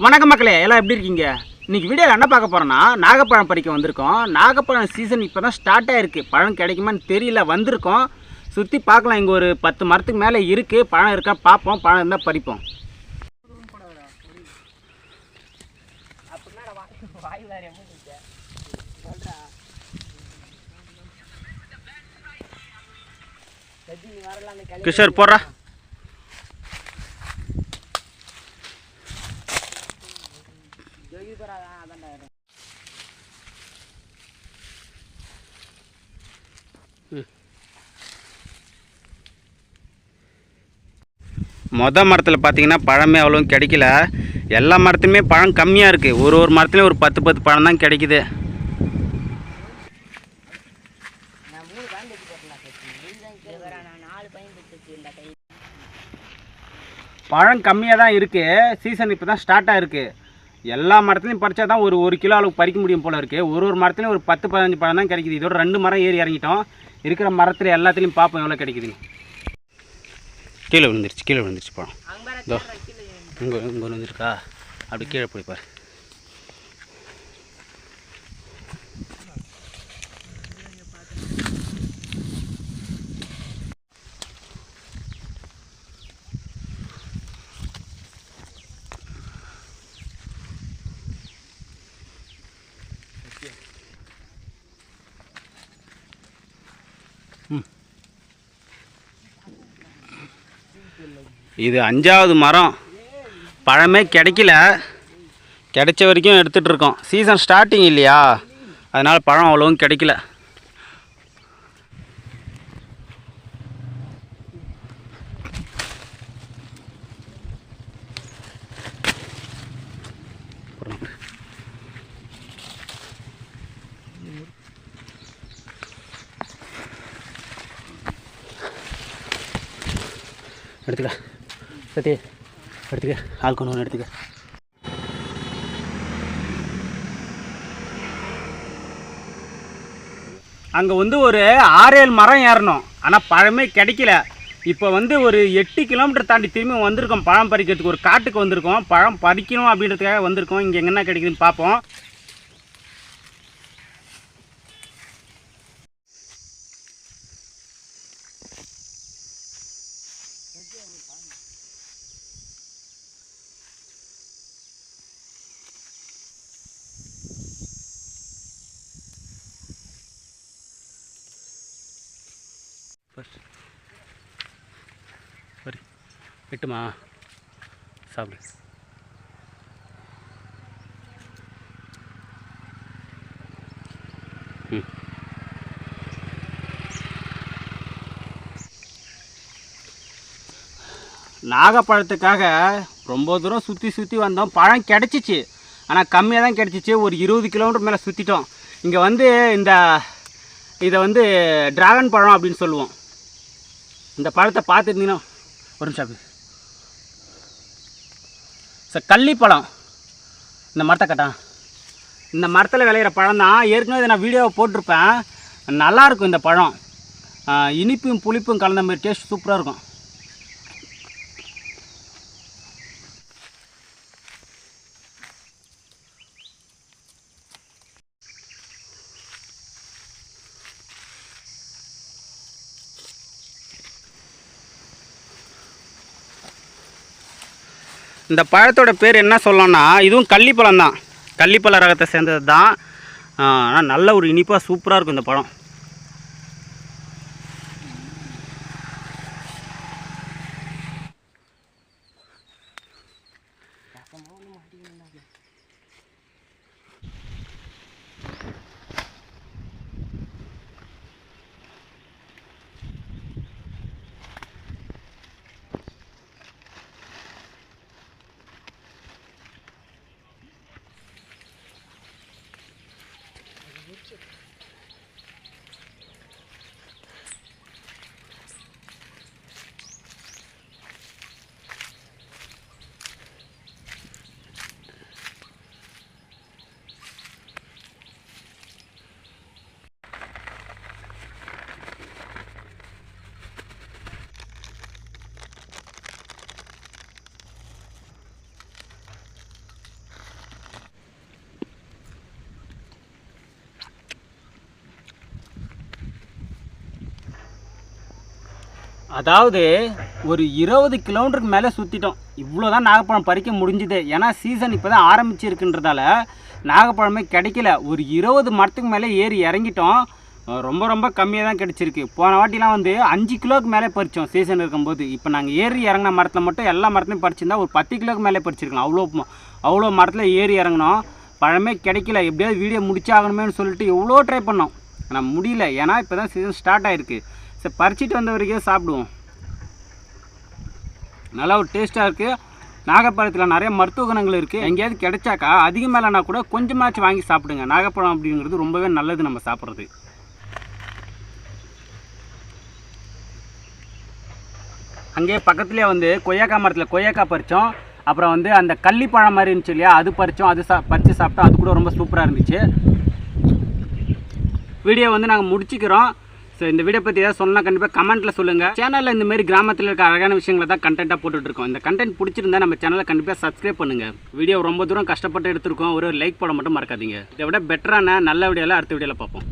வணக்கம் மக்களே எல்லாம் எப்படி இருக்கீங்க? இன்றைக்கி வீடியோவில் என்ன பார்க்க போகிறோன்னா நாகப்பழம் பறிக்க வந்திருக்கோம். நாகப்பழம் சீசன் இப்போ தான் ஸ்டார்ட் ஆகிருக்கு பழம் கிடைக்குமான்னு தெரியல வந்திருக்கோம். சுற்றி பார்க்கலாம் இங்கே ஒரு பத்து மரத்துக்கு மேலே இருக்குது பழம் இருக்கா பார்ப்போம். பழம் இருந்தால் பறிப்போம். கிஷோர் போடுறா. மொத மரத்தில் பார்த்தீங்கன்னா பழமே அவ்வளோ கிடைக்கல. எல்லா மரத்துலையுமே பழம் கம்மியாக இருக்குது ஒரு ஒரு மரத்துலையும் ஒரு பத்து பத்து பழம் தான் கிடைக்குது. பழம் கம்மியாக தான் இருக்குது சீசன் இப்போ தான் ஸ்டார்ட் ஆகிருக்கு எல்லா மரத்துலையும் பறிச்சா தான் ஒரு ஒரு கிலோ அளவுக்கு பறிக்க முடியும் போல இருக்குது ஒரு ஒரு மரத்துலையும் ஒரு பத்து பதினஞ்சு பழம் தான் கிடைக்குது. இதோட ரெண்டு மரம் ஏறி இறங்கிட்டோம். இருக்கிற மரத்தில் எல்லாத்துலேயும் பார்ப்போம் எவ்வளோ கிடைக்குதுன்னு. கீழே விழுந்துருச்சு கீழே விழுந்துருச்சு பழம் இதோ. இங்கே இங்கே விழுந்துருக்கா? அப்படி கீழே போய் பாரு. இது அஞ்சாவது மரம். பழமே கிடைக்கல. கிடைச்ச வரைக்கும் எடுத்துகிட்டு இருக்கோம். சீசன் ஸ்டார்டிங் இல்லையா? அதனால் பழம் அவ்வளோவும் கிடைக்கல. எடுத்துக்க. சத்தி எடுத்துக்க. ஆள் கொண்டு எடுத்துக்க. அங்கே வந்து ஒரு ஆறேழு மரம் ஏறணும். ஆனால் பழமே கிடைக்கல. இப்போ வந்து ஒரு எட்டு கிலோமீட்டர் தாண்டி திரும்பி வந்திருக்கோம் பழம் பறிக்கிறதுக்கு. ஒரு காட்டுக்கு வந்திருக்கோம். பழம் பறிக்கணும் அப்படின்றதுக்காக வந்திருக்கோம். இங்கே என்ன கிடைக்குதுன்னு பார்ப்போம் ஃபர்ஸ்ட் சரி எட்டுமா சாப்பிடு. ம். நாகப்பழத்துக்காக ரொம்ப தூரம் சுற்றி சுற்றி வந்தோம். பழம் கிடச்சிச்சு. ஆனால் கம்மியாக தான் கிடச்சிச்சு. ஒரு இருபது கிலோமீட்டர் மேலே சுற்றிட்டோம் இங்கே வந்து இந்த இதை வந்து டிராகன் பழம் அப்படின்னு சொல்லுவோம். இந்த பழத்தை பார்த்துருந்தீங்கன்னா ஒரு நிமிஷம் சார் கள்ளிப்பழம். இந்த மரத்தை கட்டா. இந்த மரத்தில் விளையிற பழம் தான். ஏற்கனவே நான் வீடியோவை போட்டிருப்பேன். நல்லாயிருக்கும் இந்த பழம். இனிப்பும் புளிப்பும் கலந்த மாதிரி டேஸ்ட் சூப்பராக இருக்கும். இந்த பழத்தோட பேர் என்ன சொல்லணும்னா இதுவும் கள்ளிப்பழம் தான். கள்ளிப்பழ ரகத்தை சேர்ந்தது தான். ஆனால் நல்ல ஒரு இனிப்பாக சூப்பராக இருக்கும் இந்த பழம். அதாவது ஒரு இருபது கிலோமீட்டருக்கு மேலே சுற்றிட்டோம் இவ்வளோ தான் நாகப்பழம் பறிக்க முடிஞ்சுது. ஏன்னா சீசன் இப்போ தான் ஆரம்பிச்சிருக்குன்றதால நாகப்பழமே கிடைக்கல. ஒரு இருபது மரத்துக்கு மேலே ஏறி இறங்கிட்டோம். ரொம்ப ரொம்ப கம்மியாக தான் கிடச்சிருக்கு. போன வாட்டிலாம் வந்து அஞ்சு கிலோக்கு மேலே பறித்தோம் சீசன் இருக்கும்போது. இப்போ நாங்கள் ஏறி இறங்கின மரத்தில் மட்டும் எல்லா மரத்துலையும் பறிச்சிருந்தா ஒரு பத்து கிலோக்கு மேலே பறிச்சிருக்கலாம். அவ்வளோ அவ்வளோ மரத்தில் ஏறி இறங்கினோம். பழமே கிடைக்கல. எப்படியாவது வீடியோ முடிச்சாகணுமேனு சொல்லிட்டு எவ்வளோ ட்ரை பண்ணோம். ஆனால் முடியல. ஏன்னா இப்போ தான் சீசன் ஸ்டார்ட் ஆகிருக்கு சரி பறிச்சிட்டு வந்த வரைக்கும் சாப்பிடுவோம். நல்லா ஒரு டேஸ்ட்டாக இருக்குது நாகப்பழத்தில் நிறைய மருத்துவ குணங்கள் இருக்குது எங்கேயாவது கிடைச்சாக்கா அதிகம் மேலேனா கூட கொஞ்சமாச்சும் வாங்கி சாப்பிடுங்க. நாகப்பழம் அப்படிங்கிறது ரொம்பவே நல்லது நம்ம சாப்பிட்றது. அங்கேயே பக்கத்துலேயே வந்து கொய்யாக்கா மரத்தில் கொய்யாக்காய் பறித்தோம் அப்புறம் வந்து அந்த கள்ளிப்பழம் மாதிரி இருந்துச்சு இல்லையா? அது பறித்தோம் அது சா பறித்து சாப்பிட்டோம். அது கூட ரொம்ப சூப்பராக இருந்துச்சு. வீடியோ வந்து நாங்கள் முடிச்சுக்கிறோம். ஸோ இந்த வீடியோ பற்றி ஏதாவது சொன்னால் கண்டிப்பாக கமெண்ட்டில் சொல்லுங்கள் சேனலில் இந்த மாதிரி கிராமத்தில் இருக்க அழகான விஷயங்களை தான் கண்டென்ட்டாக போட்டுட்ருக்கோம் இந்த கண்டென்ட் பிடிச்சிருந்தா நம்ம சேனலை கண்டிப்பாக சப்ஸ்கிரைப் பண்ணுங்கள் வீடியோ ரொம்ப தூரம் கஷ்டப்பட்டு எடுத்திருக்கோம். ஒரு லைக் போட மட்டும் மறக்காதீங்க. இதை விட பெட்டரான நல்ல வீடியோவில் அடுத்த வீடியோவில் பார்ப்போம்.